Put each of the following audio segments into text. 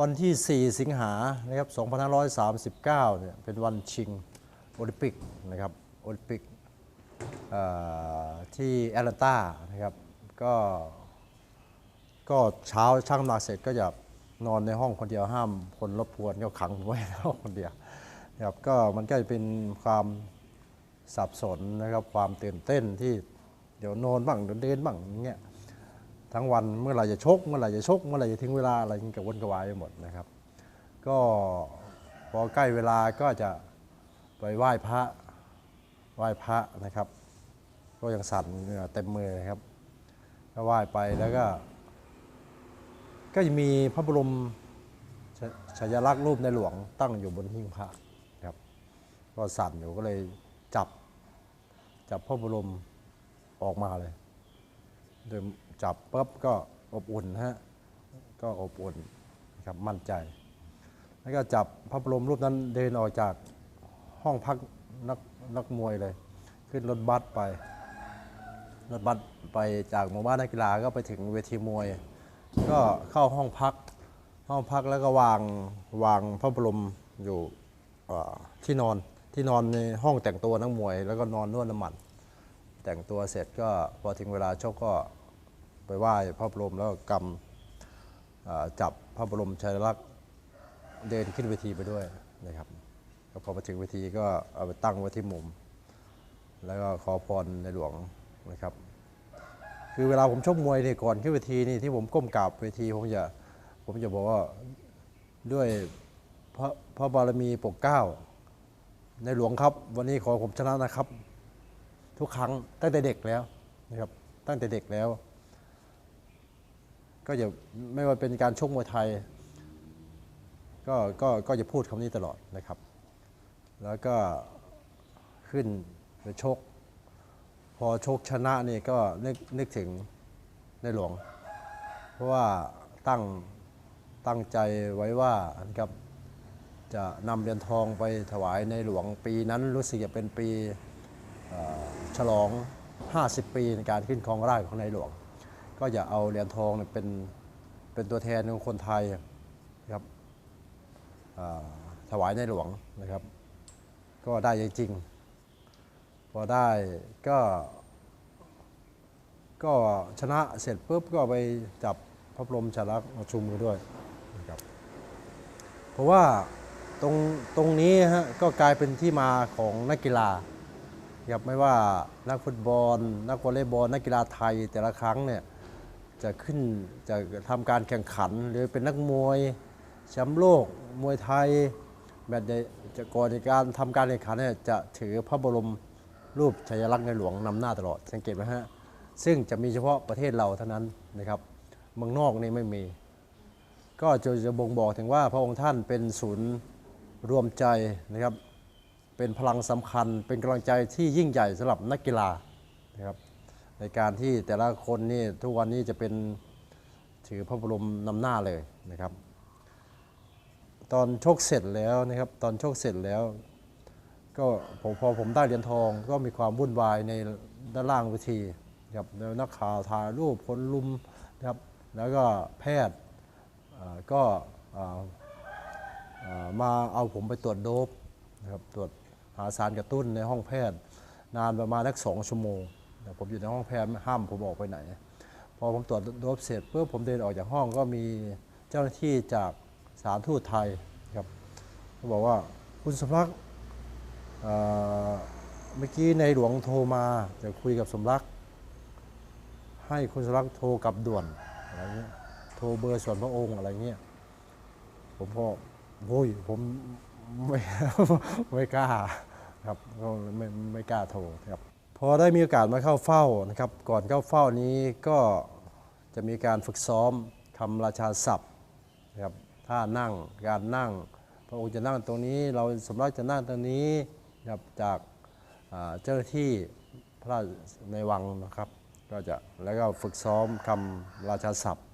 วันที่ 4 สิงหานะครับ2539เนี่ยเป็นวันชิงโอลิมปิกนะครับโอลิมปิกที่แอตแลนตานะครับก็ก็เช้าช่างน้ำหนักเสร็จก็จะนอนในห้องคนเดียวห้ามคนรบกวนก็ขังไว้ในห้องคนเดียวนะครับก็มันก็จะเป็นความสับสนนะครับความตื่นเต้นที่เดี๋ยวนอนบ้างเดี๋ยวเดินบ้างอย่างเงี้ย ทั้งวันเมื่อไหร่จะชกเมื่อไหร่จะชกเมื่อไหร่จะถึงเวลาอะไรกับวนกระวายไปหมดนะครับ ก็พอใกล้เวลาก็จะไปไหว้พระไหว้พระนะครับ ก็ยังสั่นเหงื่อเต็มมือนะครับก็ไหว้ไปแล้วก็ ก็จะมีพระบรมฉฉายาลักษณ์รูปในหลวงตั้งอยู่บนหิ้งพระครับ ก็สั่นอยู่ก็เลยจับจับพระบรมออกมาเลยโดย จับปุ๊บก็อบอุ่นฮะก็อบอุ่นนะครับมั่นใจ แล้วก็จับพระบรมรูปนั้นเดินออกจากห้องพักนักนักมวยเลย ขึ้นรถบัสไปรถบัสไปจากหมู่บ้านนักกีฬาก็ไปถึงเวทีมวย ก็เข้าห้องพัก ห้องพักแล้วก็วางวางพระบรมอยู่ที่นอนที่นอนในห้องแต่งตัวนักมวย แล้วก็นอนนวดน้ำมัน แต่งตัวเสร็จก็พอถึงเวลาชกก็ ไปไหว้พระบรมแล้วก็กำจับพระบรมชายลักษณ์เดินขึ้นเวทีไปด้วยนะครับแล้วพอมาถึงเวทีก็เอาไปตั้งไว้ที่มุม แล้วก็ขอพรในหลวงนะครับ คือเวลาผมชกมวยเนี่ยก่อนขึ้นเวทีนี่ที่ผมก้มกราบเวทีผมจะผมจะบอกว่าด้วยพระพระบารมีปกเก้า ในหลวงครับ วันนี้ขอผมชนะนะครับ ทุกครั้งตั้งแต่เด็กแล้วนะครับตั้งแต่เด็กแล้ว ก็จะไม่ว่าเป็นการชกมวยไทย ก็ก็ก็จะพูดคำนี้ตลอดนะครับ แล้วก็ขึ้นไปชก พอชกชนะนี่ก็นึกนึกถึงในหลวง เพราะว่าตั้งตั้งใจไว้ว่านะครับจะนำเหรียญทองไปถวายในหลวงปีนั้นรู้สึกจะเป็นปีเอ่อฉลอง 50 ปีในการขึ้นครองราชของในหลวง ก็จะเอาเหรียญทองเนี่ยเป็นเป็นตัวแทนของคนไทยนะครับถวายในหลวงนะครับ ก็ได้จริงๆพอได้ก็ก็ชนะเสร็จปุ๊บก็ไปจับพระบรมฉาลักษณ์มาชุมกันด้วยนะครับเพราะว่าตรงตรงนี้ฮะก็กลายเป็นที่มาของนักกีฬาครับไม่ว่านักฟุตบอล นักวอลเลย์บอลนักกีฬาไทยแต่ละครั้งเนี่ย จะขึ้นจะทำการแข่งขัน หรือเป็นนักมวยแชมป์โลก มวยไทยแบบใดจะก่อนในการทำการแข่งขันเนี่ยจะถือพระบรมรูปฉายลักษณ์ในหลวงนำหน้าตลอดสังเกตไหมฮะซึ่งจะมีเฉพาะประเทศเราเท่านั้นนะครับเมืองนอกนี่ไม่มี ก็จะจะบ่งบอกถึงว่าพระองค์ท่านเป็นศูนย์รวมใจนะครับ เป็นพลังสำคัญ เป็นกำลังใจที่ยิ่งใหญ่สำหรับนักกีฬานะครับ ในการที่แต่ละคนนี่ทุกวันนี้จะเป็นถือพระบรมนำหน้าเลยนะครับ ตอนชกเสร็จแล้วนะครับ ตอนชกเสร็จแล้ว ก็ผมพอผมได้เหรียญทองก็มีความวุ่นวายในด้านล่างเวทีครับแล้วนักข่าวถ่ายรูปคนลุมนะครับแล้วก็แพทย์ก็มาเอาผมไปตรวจโดบนะครับตรวจหาสารกระตุ้นในห้องแพทย์ นานประมาณสักสองชั่วโมง ผมอยู่ในห้องแพทย์ห้ามผมออกไปไหน พอผมตรวจโดบเสร็จเพื่อผมเดินออกจากห้องก็มีเจ้าหน้าที่จากสารทูตไทยครับเขาบอกว่าคุณสมรักษ์เมื่อกี้ในหลวงโทรมาจะคุยกับสมรักษ์ให้คุณสมรักษ์โทรกลับด่วนอะไรเงี้ยโทรเบอร์ส่วนพระองค์อะไรเงี้ยผมก็โอ้ยผมไม่ไม่กล้าครับก็ไม่ไม่กล้าโทรครับ พอได้มีโอกาสมาเข้าเฝ้านะครับ ก่อนเข้าเฝ้านี้ก็จะมีการฝึกซ้อมคำราชาศัพท์นะครับท่านั่งการนั่ง พระองค์จะนั่งตรงนี้ เราสมรักจะนั่งตรงนี้นะครับจากเจ้าหน้าที่พระราชในวังนะครับ ก็จะแล้วก็ฝึกซ้อมคำราชาศัพท์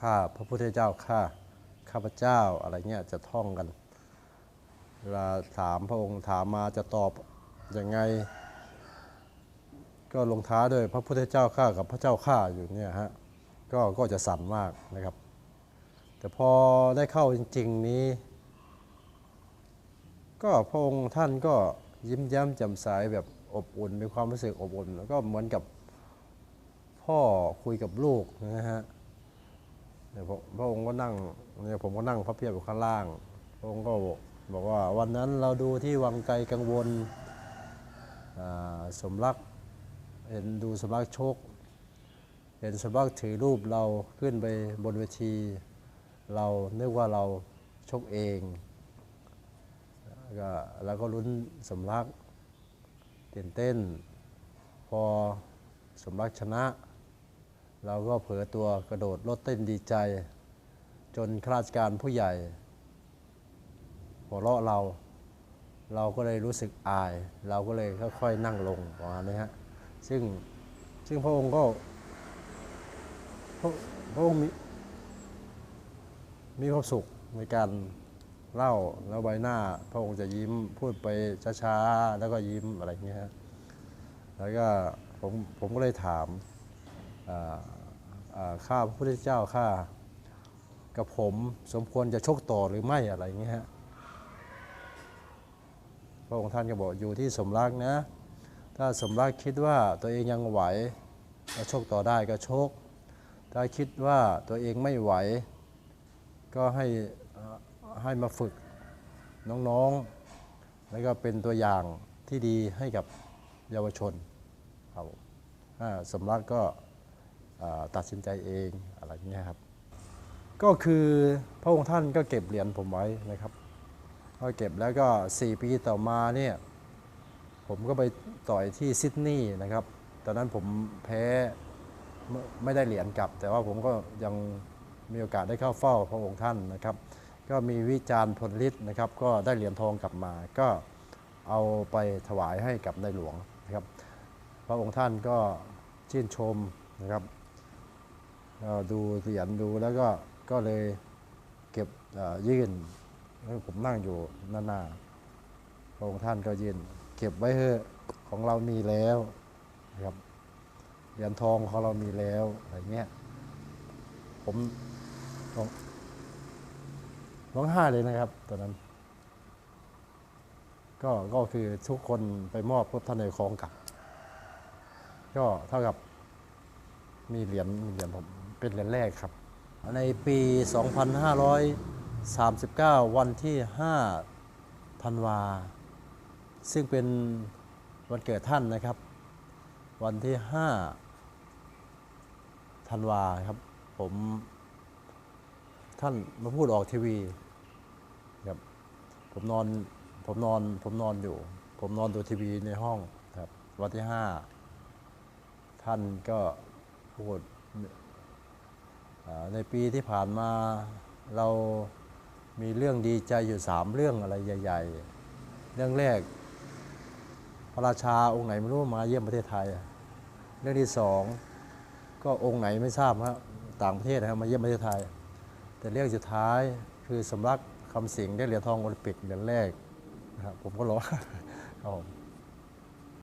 ข้าพระพุทธเจ้าข้าข้าพเจ้าอะไรเงี้ยจะท่องกันเวลาถามพระองค์ถามมาจะตอบยังไง ก็ลงท้าด้วยพระพุทธเจ้าข้ากับพระเจ้าข้าอยู่เนี่ยฮะก็ก็จะสั่นมากนะครับ แต่พอได้เข้าจริง ๆนี้ ก็พระองค์ท่านก็ยิ้มแย้มแจ่มใสแบบอบอุ่นมีความรู้สึกอบอุ่น แล้วก็เหมือนกับพ่อคุยกับลูกนะฮะเดี๋ยพระองค์ก็นั่งเนี่ยผมก็นั่งพระเพียบอยู่ข้างล่าง พระองค์ก็บอกบอกว่าวันนั้นเราดูที่วังไกลกังวลสมรัก เห็นดูสมรักชก เห็นสมรักถือรูปเราขึ้นไปบนเวที เรานึกว่าเราชกเองก็เราก็ลุ้นสมรักตื่นเต้น พอสมรักชนะ เราก็เผลอตัวกระโดดโลดเต้นดีใจ จนข้าราชการผู้ใหญ่หัวเราะเรา เราก็เลยรู้สึกอาย เราก็เลยค่อยๆนั่งลงประมาณนี้ฮะ ซึ่งซึ่งพระองค์ก็พระพระองค์มีมีความสุขในการเล่าแล้วใบหน้า พระองค์จะยิ้มพูดไปช้าๆแล้วก็ยิ้มอะไรอย่างเงี้ยฮะแล้วก็ผมผมก็เลยถามข้าพระพุทธเจ้าข้ากับผมสมควรจะชกต่อหรือไม่อะไรอย่างเงี้ยฮะพระองค์ท่านก็บอกอยู่ที่สมรักนะ ถ้าสมรักคิดว่าตัวเองยังไหวก็ชกต่อได้ก็ชก ถ้าคิดว่าตัวเองไม่ไหว ก็ให้ให้มาฝึกน้องๆ แล้วก็เป็นตัวอย่างที่ดีให้กับเยาวชนครับผมถ้าสมรักก็ตัดสินใจเองอะไรอย่างเงี้ยครับ ก็คือพระองค์ท่านก็เก็บเหรียญผมไว้นะครับ ก็เก็บแล้วก็ 4 ปีต่อมาเนี่ย ผมก็ไปต่อยที่ซิดนีย์นะครับ ตอนนั้นผมแพ้ไม่ได้เหรียญกลับ แต่ว่าผมก็ยังมีโอกาสได้เข้าเฝ้าพระองค์ท่านนะครับ ก็มีวิจารณ์พลฤทธิ์นะครับ ก็ได้เหรียญทองกลับมา ก็เอาไปถวายให้กับในหลวงนะครับ พระองค์ท่านก็ชื่นชมนะครับดูเหรียญดูแล้วก็ก็เลยเก็บยื่นผมนั่งอยู่หน้าหน้าพระองค์ท่านก็ยื่น ก็บไว้เถอะของเรามีแล้วนะครับเหรียญทองของเรามีแล้วอะไรเงี้ยผมร้องร้องไห้เลยนะครับตอนนั้น ก็ก็คือทุกคนไปมอบพบท่านในคลองกลับ ก็เท่ากับมีเหรียญเหรียญผมเป็นเหรียญแรกครับ ในปี 2539 วันที่5ธันวา ซึ่งเป็นวันเกิดท่านนะครับ วันที่ 5 ธันวาครับ ผมท่านมาพูดออกทีวีครับผมนอนผมนอนผมนอนอยู่ ผมนอนดูทีวีในห้องครับ วันที่ 5 ท่านก็พูดในปีที่ผ่านมาเรามีเรื่องดีใจอยู่สามเรื่องอะไรใหญ่ ๆ เรื่องแรก พระราชาองค์ไหนไม่รู้มาเยี่ยมประเทศไทย เรื่องที่สองก็องค์ไหนไม่ทราบครับต่างประเทศนะครับมาเยี่ยมประเทศไทย แต่เรื่องสุดท้ายคือสำรักคำสิงได้เหรียญทองโอลิมปิกเหรียญแรกนะครับผมก็ร้องครับผม